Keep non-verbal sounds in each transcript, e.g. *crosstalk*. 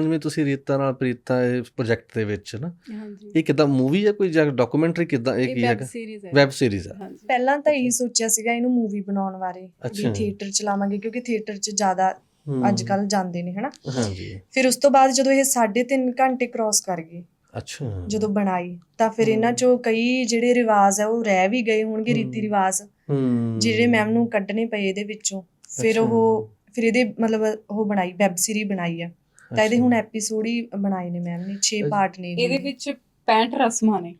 ਹੁਣ ਜਿਵੇਂ ਤੁਸੀਂ ਰੀਤਾ ਨਾਲ ਪ੍ਰੀਤਾ ਇਹ ਪ੍ਰੋਜੈਕਟ ਦੇ ਵਿੱਚ ਨਾ ਹਾਂਜੀ। ਇਹ ਕਿਦਾਂ ਮੂਵੀ ਹੈ ਕੋਈ ਜਾਂ ਡਾਕੂਮੈਂਟਰੀ ਕਿਦਾਂ ਇਹ ਕੀ ਹੈਗਾ? ਹੈ। ਵੈਬ ਸੀਰੀਜ਼ ਹਾਂਜੀ। ਪਹਿਲਾਂ ਤਾਂ ਇਹੀ ਸੋਚਿਆ ਸੀਗਾ ਇਹਨੂੰ ਮੂਵੀ ਬਣਾਉਣ ਬਾਰੇ। ਵੀ ਥੀਏਟਰ ਚ ਲਾਵਾਂਗੇ ਕਿਉਂਕਿ ਥੀਏਟਰ ਚ ਜ਼ਿਆਦਾ ਹੂੰ। ਅੱਜ ਕੱਲ ਜਾਂਦੇ ਨੇ ਹਨਾ? ਹਾਂਜੀ। ਫਿਰ ਉਸ ਤੋਂ ਬਾਅਦ ਜਦੋਂ ਇਹ 3.5 ਘੰਟੇ ਕ੍ਰਾਸ ਕਰ ਗਏ ਅੱਛਾ। ਜਦੋਂ ਬਣਾਈ ਤਾਂ ਫਿਰ। ਇਹਨਾਂ ਚੋਂ ਕਈ ਜਿਹੜੇ ਰਿਵਾਜ ਆ ਉਹ ਰਹਿ ਵੀ ਗਏ ਹੋਣਗੇ ਰੀਤੀ। ਰਿਵਾਜ ਹੂੰ। ਜਿਹੜੇ ਮੈਮ ਨੂੰ ਕੱਢਣੇ ਪਏ ਇਹਦੇ ਵਿੱਚੋਂ। ਫਿਰ। ਉਹ ਫਿਰ ਇਹਦੇ ਮਤਲਬ ਉਹ ਬਣਾਈ ਵੈਬ ਸੀਰੀ ਬਣਾਈ ਆ। ਤਾਂ ਇਹਦੇ ਹੁਣ ਐਪੀਸੋਡ ਹੀ ਬਣਾਏ ਨੇ ਮੈਮ ਨੇ 6 ਅੱਛਾ। ਪਾਰਟ ਨੇ ਇਹਦੇ ਵਿੱਚ 65 ਰਸਮਾਂ ਨੇ।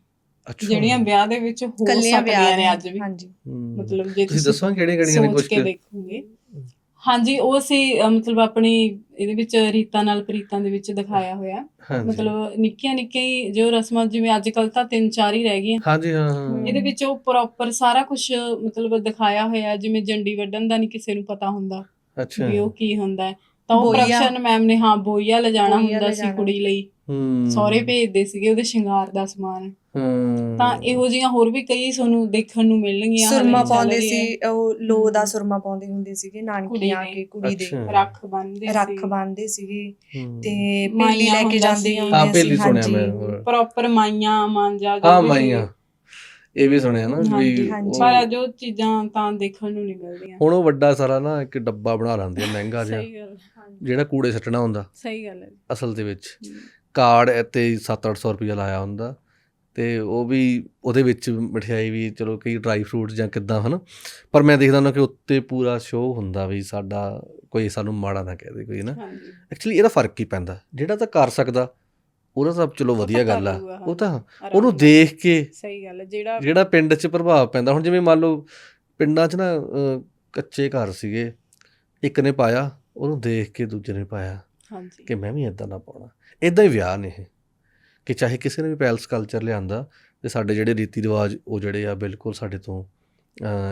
ਜਿਹੜੀਆਂ ਵਿਆਹ ਦੇ ਵਿੱਚ ਹੋ ਸਕਦੀਆਂ ਨੇ ਅੱਜ ਵੀ। ਹਾਂਜੀ। ਮਤਲਬ ਜੇ ਤੁਸੀਂ ਦੱਸੋ ਕਿਹੜੀਆਂ ਕਿਹੜੀਆਂ ਨੇ ਕੁਝ ਕੇ ਦੇਖੋਗੇ। ਹਾਂਜੀ ਉਹ ਅਸੀਂ ਮਤਲਬ ਆਪਣੀ ਇਹਦੇ ਵਿੱਚ ਰੀਤਾਂ ਨਾਲ ਪ੍ਰੀਤਾਂ ਦੇ ਵਿੱਚ ਦਿਖਾਇਆ ਹੋਇਆ। ਮਤਲਬ ਨਿੱਕੀਆਂ ਨਿੱਕੀਆਂ ਹੀ ਜੋ ਰਸਮਾਂ ਜਿਵੇਂ ਅੱਜ ਕੱਲ ਤਾਂ ਤਿੰਨ ਚਾਰ ਹੀ ਰਹਿ ਗਈਆਂ। ਹਾਂਜੀ ਹਾਂ ਹਾਂ। ਇਹਦੇ ਵਿੱਚ ਉਹ ਪ੍ਰੋਪਰ ਸਾਰਾ ਕੁਝ ਮਤਲਬ ਦਿਖਾਇਆ ਹੋਇਆ ਜਿਵੇਂ ਜੰਡੀ ਵੱਢਣ ਦਾ ਨਹੀਂ ਕਿਸੇ ਨੂੰ ਪਤਾ ਹੁੰਦਾ ਅੱਛਾ। ਵੀ ਉਹ ਕੀ ਹੁੰਦਾ। ਹੈ ਤਾਂ ਉਹ ਬੋਈਆ। ਪ੍ਰੋਫੈਸ਼ਨ ਮੈਮ ਨੇ ਹਾਂ ਬੋਈਆ ਲਿਜਾਣਾ ਬੋਈਆ ਹੁੰਦਾ ਸੀ ਲਿਜਾਣਾ। ਕੁੜੀ ਲਈ ਹੂੰ ਸਹੁਰੇ ਭੇਜਦੇ ਸੀਗੇ ਉਹਦੇ ਸ਼ਿੰਗਾਰ ਦਾ ਸਮਾਨ ਹੂੰ ਤਾਂ ਇਹੋ ਜਿਹੀਆਂ ਹੋਰ ਵੀ ਕਈ ਤੁਹਾਨੂੰ ਦੇਖਣ ਨੂੰ ਮਿਲਣਗੀਆਂ ਹਾਲੇ ਸੁਰਮਾ ਚੱਲ ਪਾਉਂਦੇ ਰਹੀ ਹੈ। ਸੀ ਉਹ ਲੋ ਦਾ ਸੁਰਮਾ ਪਾਉਂਦੇ ਹੁੰਦੇ ਸੀਗੇ ਨਾਨਕੀ ਕੁੜੀ ਆ ਦੇ। ਕੇ ਕੁੜੀ ਦੇ ਅੱਛਾ। ਰੱਖ ਬੰਨਦੇ ਸੀ ਰੱਖ ਬੰਨਦੇ ਸੀਗੇ ਹੂੰ। ਤੇ ਮਾਈਆਂ ਪੇਲੀ ਲੈ ਕੇ ਹੁੰਦਾ ਜਾਂਦੇ ਸੀ। ਹਾਂ ਹੁੰਦੇ ਪਹਿਲੀ ਸੀ ਸੁਣਿਆ ਹਾਂਜੀ ਮੈਂ ਹੋਰ। ਪ੍ਰੋਪਰ ਮਾਈਆਂ ਮਾਂਜਾ ਜੋ ਹਾਂ ਵੀ ਮਾਈਆਂ ਇਹ ਵੀ ਸੁਣਿਆ ਨਾ ਵੀ ਪਰ ਜੋ ਚੀਜ਼ਾਂ ਤਾਂ ਦੇਖਣ ਨੂੰ ਨਹੀਂ ਮਿਲਦੀਆਂ। ਹੁਣ ਉਹ ਵੱਡਾ ਸਾਰਾ ਨਾ ਇੱਕ ਡੱਬਾ ਬਣਾ ਲੈਂਦੇ ਆ ਮਹਿੰਗਾ ਜਿਹਾ। ਸਹੀ ਗੱਲ ਜਿਹੜਾ ਕੂੜੇ ਸੱਟਣਾ ਹੁੰਦਾ। ਸਹੀ ਗੱਲ ਹੈ ਅਸਲ ਦੇ ਵਿੱਚ। ਕਾਰਡ ਤੇ 7-800 ਰੁਪਇਆ ਲਾਇਆ ਹੁੰਦਾ। ਤੇ ਉਹ ਵੀ ਉਹਦੇ ਵਿੱਚ ਮਠਿਆਈ ਵੀ ਚਲੋ ਕਈ ਡਰਾਈ ਫਰੂਟ ਜਾਂ ਕਿੱਦਾਂ ਹਨਾ। ਪਰ ਮੈਂ ਦੇਖਦਾ ਹੁੰਦਾ ਕਿ ਉੱਤੇ ਪੂਰਾ ਸ਼ੋਅ ਹੁੰਦਾ ਵੀ ਸਾਡਾ ਕੋਈ ਸਾਨੂੰ ਮਾੜਾ ਨਾ ਕਹਿ ਦੇ ਕੋਈ ਨਾ ਐਕਚੁਅਲੀ ਇਹਦਾ ਫ਼ਰਕ ਹੀ ਪੈਂਦਾ। ਜਿਹੜਾ ਤਾਂ ਕਰ ਸਕਦਾ ਉਹਦਾ ਤਾਂ ਚਲੋ ਵਧੀਆ ਗੱਲ ਆ। ਉਹ ਤਾਂ ਉਹਨੂੰ। ਦੇਖ ਕੇ ਸਹੀ ਗੱਲ ਹੈ ਜਿਹੜਾ ਜਿਹੜਾ ਪਿੰਡ 'ਚ ਪ੍ਰਭਾਵ ਪੈਂਦਾ। ਹੁਣ ਜਿਵੇਂ ਮੰਨ ਲਓ ਪਿੰਡਾਂ 'ਚ ਨਾ ਕੱਚੇ ਘਰ ਸੀਗੇ। ਇੱਕ ਨੇ ਪਾਇਆ ਉਹਨੂੰ ਦੇਖ ਕੇ ਦੂਜੇ ਨੇ ਪਾਇਆ ਹਾਂਜੀ। ਕਿ ਮੈਂ ਵੀ ਇਦਾਂ ਦਾ ਪਾਉਣਾ। ਇਦਾਂ ਹੀ ਵਿਆਹ ਨੇ ਇਹ। ਕਿ ਚਾਹੇ ਕਿਸੇ ਨੇ ਵੀ ਪੈਲਸ ਕਲਚਰ ਲਿਆਂਦਾ ਤੇ ਸਾਡੇ ਜਿਹੜੇ ਰੀਤੀ ਰਿਵਾਜ ਉਹ ਜਿਹੜੇ ਆ ਬਿਲਕੁਲ ਸਾਡੇ ਤੋਂ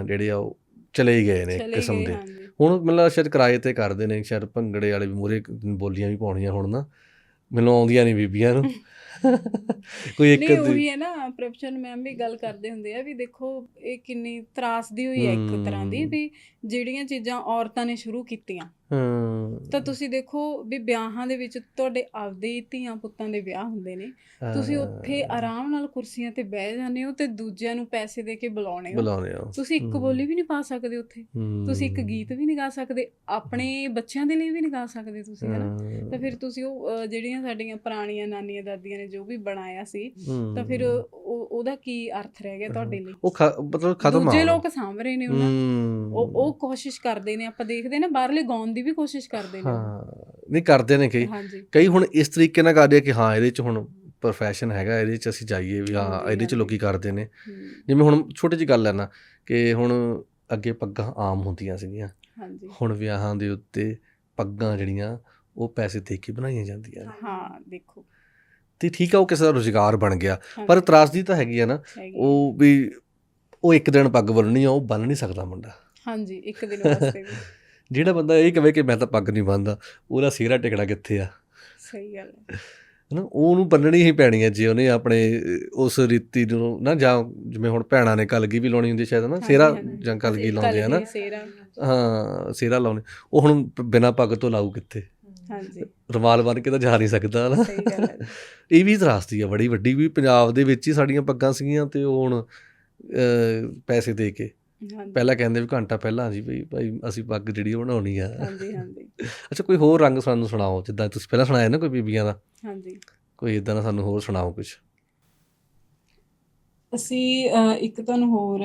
ਜਿਹੜੇ ਆ ਉਹ ਚਲੇ ਹੀ ਗਏ ਨੇ ਕਿਸਮ ਦੇ। ਹੁਣ ਮਤਲਬ ਸ਼ਾਇਦ ਕਿਰਾਏ ਤੇ ਕਰਦੇ ਨੇ ਸ਼ਾਇਦ ਭੰਗੜੇ ਵਾਲੇ ਵੀ ਮੂਰੇ ਬੋਲੀਆਂ ਵੀ ਪਾਉਣੀਆਂ ਹੁਣ ਨਾ। ਮੈਨੂੰ ਆਉਂਦੀਆਂ ਨਹੀਂ ਬੀਬੀਆਂ ਨੂੰ ਕੋਈ ਇੱਕ ਨਹੀਂ ਉਹੀ ਹੈ ਨਾ ਪ੍ਰੋਫੈਸ਼ਨ ਮੈਮ ਵੀ ਗੱਲ ਕਰਦੇ ਹੁੰਦੇ ਆ ਵੀ ਦੇਖੋ ਇਹ ਕਿੰਨੀ ਤਰਾਸਦੀ ਹੋਈ ਹੈ ਇੱਕ ਤਰ੍ਹਾਂ ਦੀ। ਵੀ ਜਿਹੜੀਆਂ ਚੀਜ਼ਾਂ ਔਰਤਾਂ ਨੇ ਸ਼ੁਰੂ ਕੀਤੀਆਂ। ਹਾਂ। ਤਾਂ ਤੁਸੀਂ ਦੇਖੋ ਵੀ ਵਿਆਹਾਂ ਦੇ ਵਿੱਚ ਤੁਹਾਡੇ ਆਪਦੇ ਧੀਆਂ ਪੁੱਤਾਂ ਦੇ ਵਿਆਹ ਹੁੰਦੇ ਨੇ। ਤੁਸੀਂ ਉੱਥੇ ਆਰਾਮ ਨਾਲ ਕੁਰਸੀਆਂ ਤੇ ਬਹਿ ਜਾਂਦੇ ਹੋ ਤੇ ਦੂਜਿਆਂ ਨੂੰ ਪੈਸੇ ਦੇ ਕੇ ਬੁਲਾਉਣੇ ਹੋ। ਤੁਸੀਂ ਇੱਕ। ਬੋਲੀ ਵੀ ਨਹੀਂ ਪਾ ਸਕਦੇ ਉੱਥੇ। ਤੁਸੀਂ ਇੱਕ ਗੀਤ ਵੀ ਨਹੀਂ ਗਾ ਸਕਦੇ। ਆਪਣੇ ਬੱਚਿਆਂ ਦੇ ਲਈ ਵੀ ਨਹੀਂ ਗਾ ਸਕਦੇ ਤੁਸੀਂ ਹਨਾ। ਤਾਂ ਫਿਰ ਤੁਸੀਂ ਉਹ ਜਿਹੜੀਆਂ ਸਾਡੀਆਂ ਪੁਰਾਣੀਆਂ ਨਾਨੀਆਂ ਦਾਦੀਆਂ ਨੇ ਜੋ ਵੀ ਬਣਾਇਆ ਸੀ। ਤਾਂ ਫਿਰ ਉਹ ਉਹਦਾ ਕੀ ਅਰਥ ਰਹਿ ਗਿਆ ਤੁਹਾਡੇ ਲਈ? ਉਹ ਮਤਲਬ ਖਤਮ ਦੂਜੇ ਆ ਲੋਕ ਸਾਂਭ ਰਹੇ ਨੇ ਉਹਨਾਂ। ਉਹ ਉਹ ਕੋਸ਼ਿਸ਼ ਕਰਦੇ ਨੇ ਆਪਾਂ ਦੇਖਦੇ ਨਾ ਬਾਹਰਲੇ ਗਾਉਣ ਦੀ ਵੀ ਕੋਸ਼ਿਸ਼ ਕਰਦੇ ਨੇ। ਹਾਂ। ਨਹੀਂ ਕਰਦੇ ਨੇ ਕਈ। ਕਈ ਹੁਣ ਇਸ ਤਰੀਕੇ ਨਾਲ ਕਰਦੇ ਆ ਕਿ ਹਾਂ ਇਹਦੇ ਚ ਹੁਣ ਪ੍ਰੋਫੈਸ਼ਨ ਹੈਗਾ ਇਹਦੇ ਚ ਅਸੀਂ ਜਾਈਏ ਵੀ ਹਾਂ ਇਹਦੇ ਚ। ਲੋਕੀ ਕਰਦੇ ਨੇ। ਜਿਵੇਂ ਹੁਣ ਛੋਟੀ ਜਿਹੀ ਗੱਲ ਹੈ ਨਾ ਕਿ ਹੁਣ ਅੱਗੇ ਪੱਗਾਂ ਆਮ ਹੁੰਦੀਆਂ ਸੀਗੀਆਂ। ਹਾਂਜੀ। ਹੁਣ ਵਿਆਹਾਂ ਦੇ ਉੱਤੇ ਪੱਗਾਂ ਜਿਹੜੀਆਂ ਉਹ ਪੈਸੇ ਦੇ ਕੇ ਬਣਾਈਆਂ ਜਾਂਦੀਆਂ ਨੇ। ਹਾਂ ਦੇਖੋ। ਤੇ ਠੀਕ ਆ ਉਹ ਕਿਸੇ ਦਾ ਰੁਜ਼ਗਾਰ ਬਣ ਗਿਆ। ਪਰ ਤਰਾਸਦੀ ਤਾਂ ਹੈਗੀ ਆ ਨਾ। ਉਹ ਵੀ ਉਹ ਇੱਕ ਦਿਨ ਪੱਗ ਬੰਨਣੀ ਆ ਉਹ ਬੰਨ ਨਹੀਂ ਸਕਦਾ ਮੁੰਡਾ। ਹਾਂਜੀ ਇੱਕ ਦਿਨ ਵਾਸਤੇ ਵੀ। *laughs* ਜਿਹੜਾ ਬੰਦਾ ਇਹ ਕਵੇ ਕਿ ਮੈਂ ਤਾਂ ਪੱਗ ਨਹੀਂ ਬੰਨਦਾ ਉਹਦਾ ਸਿਹਰਾ ਟਿਕਣਾ ਕਿੱਥੇ ਆ? ਸਹੀ ਗੱਲ ਹੈ ਹਨਾ ਉਹਨੂੰ ਬੰਨਣੀ ਹੀ ਪੈਣੀ ਹੈ ਜੇ ਉਹਨੇ ਆਪਣੇ ਉਸ ਰੀਤੀ ਨੂੰ ਨਾ ਜਾਂ ਜਿਵੇਂ ਹੁਣ ਭੈਣਾਂ ਨੇ ਕਲਗੀ ਵੀ ਲਾਉਣੀ ਹੁੰਦੀ ਸ਼ਾਇਦ ਨਾ ਸਿਹਰਾ। ਜਾਂ ਕਲਗੀ ਲਾਉਂਦੇ ਆ ਨਾ ਹਾਂ ਸਿਹਰਾ ਲਾਉਣੇ। ਉਹ ਹੁਣ ਬਿਨਾ ਪੱਗ ਤੋਂ ਲਾਊ ਕਿੱਥੇ? ਹਾਂਜੀ। ਰੁਮਾਲ ਬੰਨ ਕੇ ਤਾਂ ਜਾ ਨਹੀਂ ਸਕਦਾ ਨਾ ਸਹੀ ਗੱਲ ਹੈ। ਇਹ ਵੀ ਤਰਾਸਦੀ ਆ ਬੜੀ ਵੱਡੀ ਵੀ ਪੰਜਾਬ ਦੇ ਵਿੱਚ ਹੀ ਸਾਡੀਆਂ ਪੱਗਾਂ ਸੀਗੀਆਂ ਤੇ ਉਹ ਹੁਣ ਪੈਸੇ ਦੇ ਕੇ। ਪਹਿਲਾਂ ਕਹਿੰਦੇ ਵੀ ਘੰਟਾ ਪਹਿਲਾਂ ਜੀ ਬਈ ਭਾਈ ਅਸੀਂ ਪੱਗ ਜਿਹੜੀ ਉਹ ਬਣਾਉਣੀ ਆ। ਹਾਂਜੀ ਹਾਂਜੀ। ਅੱਛਾ ਕੋਈ ਹੋਰ ਰੰਗ ਸਾਨੂੰ ਸੁਣਾਓ ਜਿੱਦਾਂ ਤੁਸੀਂ ਪਹਿਲਾਂ ਸੁਣਾਇਆ ਨਾ ਕੋਈ ਬੀਬੀਆਂ ਦਾ? ਹਾਂਜੀ। ਕੋਈ ਇਦਾਂ ਦਾ ਸਾਨੂੰ ਹੋਰ ਸੁਣਾਓ ਕੁਝ ਅਸੀਂ ਇੱਕ ਤੁਹਾਨੂੰ ਹੋਰ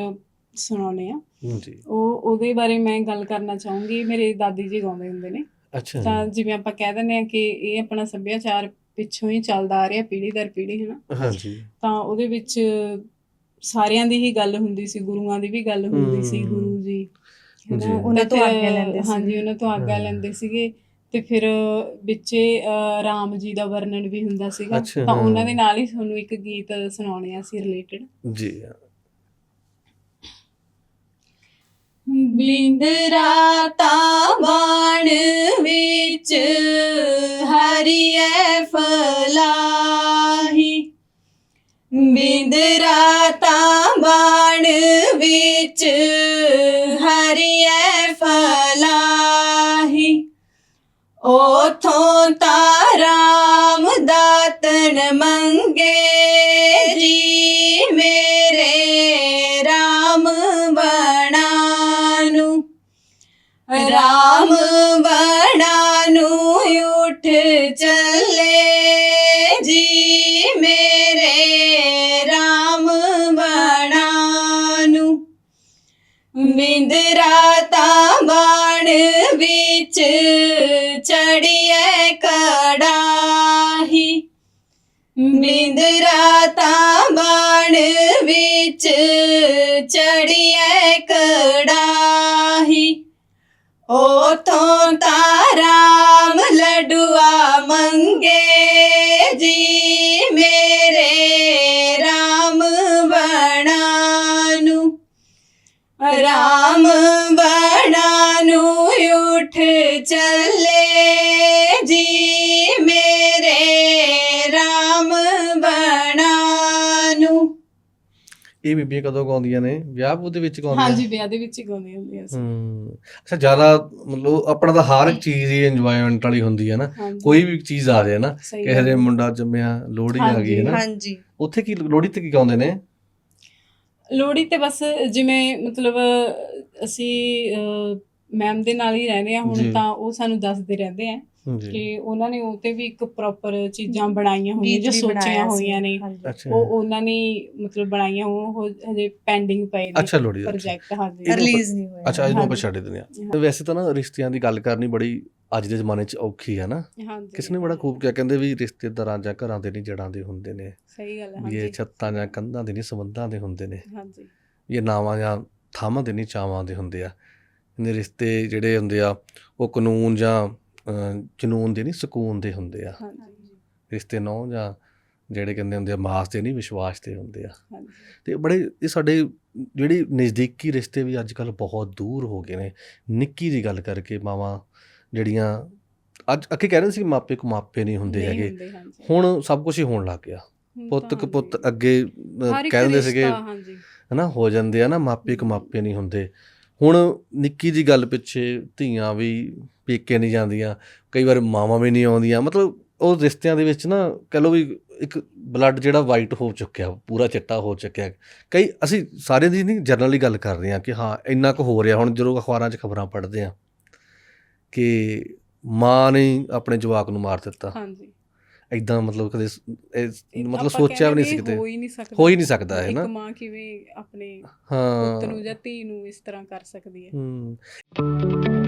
ਸੁਣਾਉਣੇ ਆ ਜੀ ਉਹ ਉਹਦੇ ਬਾਰੇ ਮੈਂ ਗੱਲ ਕਰਨਾ ਚਾਹੂੰਗੀ। ਮੇਰੇ ਦਾਦੀ ਜੀ ਗਾਉਂਦੇ ਹੁੰਦੇ ਨੇ। ਅੱਛਾ ਤਾਂ ਜਿਵੇਂ ਆਪਾਂ ਕਹਿ ਦਿੰਦੇ ਆ ਕਿ ਇਹ ਆਪਣਾ ਸੱਭਿਆਚਾਰ ਪਿੱਛੋਂ ਹੀ ਚੱਲਦਾ ਆ ਰਿਹਾ ਪੀੜ੍ਹੀ ਦਰ ਪੀੜ੍ਹੀ ਹੈ ਨਾ ਹਾਂਜੀ ਤਾਂ ਉਹਦੇ ਵਿੱਚ ਸਾਰਿਆਂ ਦੀ ਹੀ ਗੱਲ ਹੁੰਦੀ ਸੀ ਗੁਰੂਆਂ ਦੀ ਵੀ ਗੱਲ ਹੁੰਦੀ ਸੀ ਹਮ। ਗੁਰੂ ਜੀ ਹੈ ਜੀ। ਨਾ? ਉਹਨਾਂ ਤੇ ਤੋਂ ਆਗਿਆ ਲੈਂਦੇ ਸੀ। ਹਾਂਜੀ ਉਹਨਾਂ ਤੋਂ ਆਗਿਆ ਹਾਂ। ਲੈਂਦੇ ਸੀਗੇ ਤੇ ਫਿਰ ਵਿੱਚੇ ਅਹ, ਰਾਮ ਜੀ ਦਾ ਵਰਣਨ ਵੀ ਹੁੰਦਾ ਸੀਗਾ ਅੱਛਾ, ਤਾਂ ਹਾਂ। ਉਹਨਾਂ ਦੇ ਨਾਲ ਹੀ ਤੁਹਾਨੂੰ ਇੱਕ ਗੀਤ ਸੁਣਾਉਣੇ ਆ ਸੀ ਰਿਲੇਟਡ ਜੀ ਬਿੰਦਰਾ ਤਾਂ ਬਾਣ ਵਿੱਚ ਹਰੀਏ ਫਲਾਹੀ। ਬਿੰਦਰਾ ਤਾਂ ਬਾਣ ਵਿੱਚ ਹਰੀਏ ਫਲਾਹੀ। ਉਥੋਂ ਤਾਰਾ ਦਾਤਨ ਮੰਗੇ ਚੱਲੇ ਜੀ ਮੇਰੇ ਰਾਮ ਬਣਾ ਨੂੰ ਮਿੰਦਰਾ ਤਾਂ ਬਾਣ ਵਿੱਚ ਚੜੀਏ ਕੜਾਹੀ ਮਿੰਦਰਾ ਤਾਂ ਬਾਣ ਵਿੱਚ ਚੜੀਏ ਕੜਾਹੀ ਉਥੋਂ ਤਾਂ ਰਾਮ ਲਡੂਆ ਇਹ ਬੀਬੀਆਂ ਕਦੋਂ ਗਾਉਂਦੀਆਂ ਨੇ? ਵਿਆਹ ਉਹਦੇ ਵਿੱਚ ਗਾਉਂਦੀਆਂ? ਹਾਂਜੀ ਵਿਆਹ ਦੇ ਵਿੱਚ ਹੀ ਗਾਉਂਦੇ ਹੁੰਦੇ ਅਸੀਂ ਹੂੰ। ਅੱਛਾ ਜ਼ਿਆਦਾ ਮਤਲਬ ਆਪਣਾ ਤਾਂ ਹਰ ਇੱਕ ਚੀਜ਼ ਹੀ ਇੰਜੋਇਮੈਂਟ ਵਾਲੀ ਹੁੰਦੀ ਹੈ ਨਾ। ਕੋਈ ਵੀ ਚੀਜ਼ ਆ ਜਾਏ ਨਾ ਕਿਸੇ ਦੇ। ਮੁੰਡਾ ਜੰਮਿਆ ਲੋਹੜੀ ਆ ਗਈ ਹੈ ਨਾ। ਹਾਂਜੀ ਉੱਥੇ ਕੀ ਲੋਹੜੀ ਤੇ ਕੀ ਗਾਉਂਦੇ ਨੇ? ਲੋਹੜੀ ਤੇ ਬਸ ਜਿਵੇਂ ਮਤਲਬ ਅਸੀਂ ਮੈਮ ਦੇ ਨਾਲ ਹੀ ਰਹਿੰਦੇ ਆ। ਹੁਣ ਤਾਂ ਉਹ ਸਾਨੂੰ ਦੱਸਦੇ ਰਹਿੰਦੇ ਆ। ਕਿ ਉਹਨਾਂ ਨੇ ਉਹ ਤੇ ਵੀ ਇੱਕ ਪ੍ਰੋਪਰ ਚੀਜ਼ਾਂ ਬਣਾਈਆਂ ਹੋਈਆਂ ਜੋ ਸੋਚੀਆਂ ਹੋਈਆਂ। ਨੇ। ਹਾਂਜੀ। ਉਹ ਉਹਨਾਂ ਨੇ ਮਤਲਬ ਬਣਾਈਆਂ ਉਹ ਉਹ ਹਜੇ ਪੈਂਡਿੰਗ ਪਏ ਨੇ ਅੱਛਾ। ਪ੍ਰੋਜੈਕਟ ਹਾਂਜੀ। ਰਿਲੀਜ਼ ਨਹੀਂ ਹੋਇਆ। ਅੱਛਾ ਇਹਨੂੰ ਆਪਾਂ ਹਾਂਜੀ। ਛੱਡ ਦਿੰਦੇ ਆ। ਵੈਸੇ ਤਾਂ ਨਾ ਰਿਸ਼ਤਿਆਂ ਦੀ ਗੱਲ ਕਰਨੀ ਬੜੀ ਅੱਜ ਦੇ ਜ਼ਮਾਨੇ 'ਚ ਔਖੀ ਹੈ ਨਾ। ਹਾਂਜੀ। ਕਿਸ ਨੇ ਬੜਾ ਖੂਬ ਕਿਹਾ ਕਹਿੰਦੇ ਵੀ ਰਿਸ਼ਤੇਦਾਰਾਂ ਜਾਂ ਘਰਾਂ ਦੇ ਨਹੀਂ ਜੜਾਂ ਦੇ ਹੁੰਦੇ ਨੇ। ਸਹੀ ਗੱਲ ਹੈ ਵੀ ਇਹ ਹਾਂਜੀ। ਛੱਤਾਂ ਜਾਂ ਕੰਧਾਂ ਦੇ ਨਹੀਂ ਸੰਬੰਧਾਂ ਦੇ ਹੁੰਦੇ ਨੇ। ਹਾਂਜੀ। ਇਹ ਨਾਵਾਂ ਜਾਂ ਥਾਵਾਂ ਦੇ ਨਹੀਂ ਚਾਵਾਂ ਦੇ ਹੁੰਦੇ ਆ। ਇਹਨੇ ਰਿਸ਼ਤੇ ਜਿਹੜੇ ਹੁੰਦੇ ਆ ਉਹ ਕਾਨੂੰਨ ਜਾਂ ਜਨੂਨ ਦੇ ਨਹੀਂ ਸਕੂਨ ਦੇ ਹੁੰਦੇ ਆ। ਹਾਂਜੀ। ਰਿਸ਼ਤੇ ਨੌ ਜਾਂ ਜਿਹੜੇ ਕਹਿੰਦੇ ਹੁੰਦੇ ਆ ਮਾਸ ਦੇ ਨਹੀਂ ਵਿਸ਼ਵਾਸ ਦੇ ਹੁੰਦੇ ਆ। ਤੇ ਬੜੇ ਇਹ ਸਾਡੇ ਜਿਹੜੀ ਨਜ਼ਦੀਕੀ ਰਿਸ਼ਤੇ ਵੀ ਅੱਜ ਕੱਲ ਬਹੁਤ ਦੂਰ ਹੋ ਗਏ ਨੇ। ਨਿੱਕੀ ਜੀ ਗੱਲ ਕਰਕੇ ਮਾਵਾਂ ਜਿਹੜੀਆਂ ਅੱਜ ਅੱਗੇ ਕਹਿ ਰਹੇ ਸੀ ਮਾਪੇ ਕੋ ਮਾਪੇ ਨਹੀਂ ਹੁੰਦੇ ਹੈਗੇ। ਹੁਣ ਸਭ ਕੁਝ ਹੀ ਹੋਣ ਲੱਗ ਗਿਆ। ਪੁੱਤ ਤਾਂ ਕ ਪੁੱਤ। ਅੱਗੇ ਅਹ, ਹਰ ਇੱਕ ਕਹਿ ਦਿੰਦੇ ਸੀਗੇ ਹਨਾ ਹੋ ਜਾਂਦੇ ਆ ਨਾ ਮਾਪੇ ਕੁ ਮਾਪੇ ਨਹੀਂ ਹੁੰਦੇ। ਹੁਣ ਨਿੱਕੀ ਜੀ ਗੱਲ ਪਿੱਛੇ ਧੀਆਂ ਵੀ ਪੇਕੇ ਨਹੀਂ ਜਾਂਦੀਆਂ, ਕਈ ਵਾਰ ਮਾਵਾਂ ਵੀ ਨਹੀਂ ਆਉਂਦੀਆਂ, ਮਤਲਬ ਉਹ ਰਿਸ਼ਤਿਆਂ ਦੇ ਵਿੱਚ ਨਾ ਕਹ ਲਓ ਵੀ ਇੱਕ ਬਲੱਡ ਜਿਹੜਾ ਵਾਈਟ ਹੋ ਚੁੱਕਿਆ, ਪੂਰਾ ਚਿੱਟਾ ਹੋ ਚੁੱਕਿਆ। ਕਈ ਅਸੀਂ ਸਾਰਿਆਂ ਦੀ ਨਹੀਂ ਜਨਰਲੀ ਗੱਲ ਕਰ ਰਹੇ ਹਾਂ ਕਿ ਹਾਂ, ਇੰਨਾ ਕੁ ਹੋ ਰਿਹਾ, ਹੁਣ ਜਦੋਂ ਅਖਬਾਰਾਂ 'ਚ ਖਬਰਾਂ ਪੜ੍ਹਦੇ ਆ ਕਿ ਮਾਂ ਨੇ ਆਪਣੇ ਜਵਾਕ ਨੂੰ ਮਾਰ ਦਿੱਤਾ। ਹਾਂਜੀ। ਐਦਾਂ ਮਤਲਬ ਕਦੇ ਮਤਲਬ ਸੋਚਿਆ ਵੀ ਨਹੀਂ ਸੀ ਕਿਤੇ। ਹੋ ਹੀ ਨਹੀਂ ਸਕਦਾ ਹੋ ਹੀ ਨਹੀਂ ਸਕਦਾ ਹੈ ਇੱਕ ਨਾ? ਮਾਂ ਕਿਵੇਂ ਆਪਣੇ ਹਾਂ ਪੁੱਤ ਨੂੰ ਜਾਂ ਧੀ ਨੂੰ ਇਸ ਤਰ੍ਹਾਂ ਕਰ ਸਕਦੀ ਹੈ। ਹੂੰ।